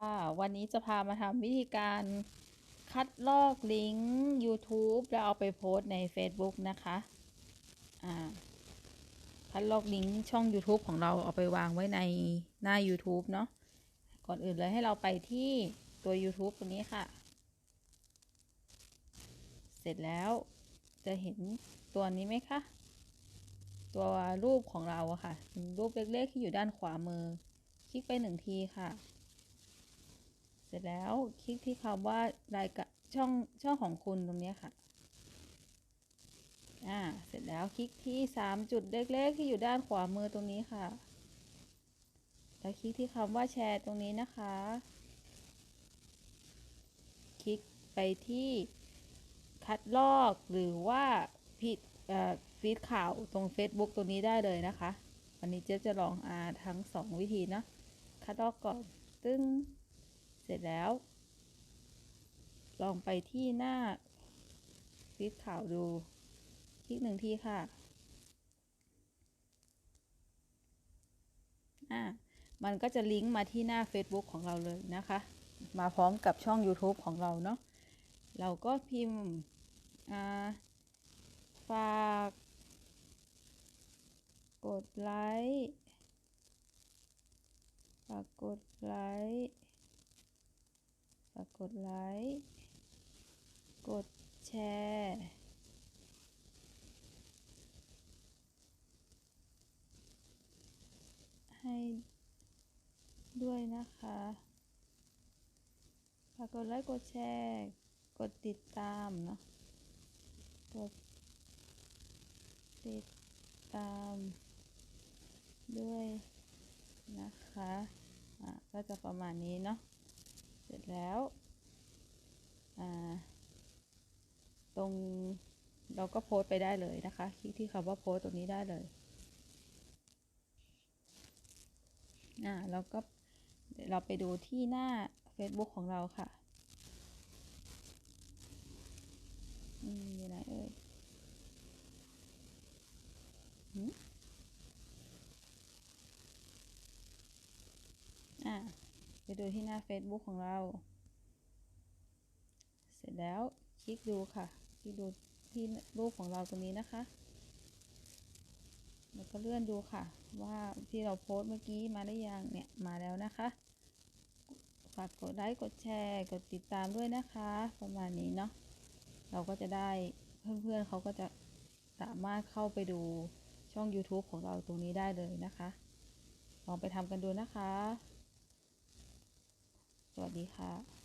ค่ะวันนี้จะพามาทำวิธีการคัดลอกลิงก์ YouTube แล้วเอาไปโพสต์ใน Facebook นะคะคัดลอกลิงก์ช่อง YouTube ของเราเอาไปวางไว้ในหน้า YouTube เนาะก่อนอื่นเลยให้เราไปที่ตัว YouTube ตรงนี้ค่ะ เสร็จแล้วจะเห็นตัวนี้ไหมคะ ตัวรูปของเราอะค่ะรูปเล็กๆที่อยู่ด้านขวามือ คลิกไปหนึ่งทีค่ะ เสร็จแล้วคลิกที่คำว่ารายการช่องช่องของคุณตรงนี้ค่ะอ่าเสร็จแล้วคลิกที่สามจุดเล็กๆ ที่อยู่ด้านขวามือตรงนี้ค่ะ แล้วคลิกที่คำว่าแชร์ตรงนี้นะคะ คลิกไปที่คัดลอกหรือว่าผิดฟีดข่าวตรง Facebook ตรงนี้ได้เลยนะคะ วันนี้เจ๊จะลองอาทั้งสองวิธีนะ คัดลอกก่อนตึ้ง ร็จแล้ว ลองไปที่หน้าฟีดขาวดู คลิกหนึ่งทีค่ะอ่ามันก็จะลิงก์มาที่หน้า Facebook ของเราเลยนะคะ มาพร้อมกับช่อง YouTube ของเราเนาะเราก็พิมพ์ฝากกดไลค์ฝากกดไลค์ กดไลค์ กดแชร์ ให้ด้วยนะคะ ฝากกดไลค์ กดแชร์ กดติดตามเนาะ กดติดตามด้วยนะคะ อะ ก็จะประมาณนี้เนาะ เสร็จแล้ว อ่า ต รงเราก็โพสต์ไปได้เลยนะคะ คลิกที่คำว่าโพสต์ตรงนี้ได้เลยอ่าแล้วก็เดี๋ยวเราไปดูที่หน้า Facebook ของเราค่ะอืมอยู่ไหนเอ่ยหืมอ่าไปดูที่หน้า Facebook ของเรา เสร็จแล้วคลิกดูค่ะ คลิกดูที่รูปของเราตรงนี้นะคะ แล้วก็เลื่อนดูค่ะ ว่าที่เราโพสต์เมื่อกี้มาได้ยังเนี่ยมาแล้วนะคะฝากกดไลค์กดแชร์ กดติดตามด้วยนะคะ ประมาณนี้เนาะเราก็จะได้เพื่อนๆเขาก็จะสามารถเข้าไปดูช่อง YouTube ของเราตรงนี้ได้เลยนะคะ ลองไปทำกันดูนะคะ สวัสดีค่ะ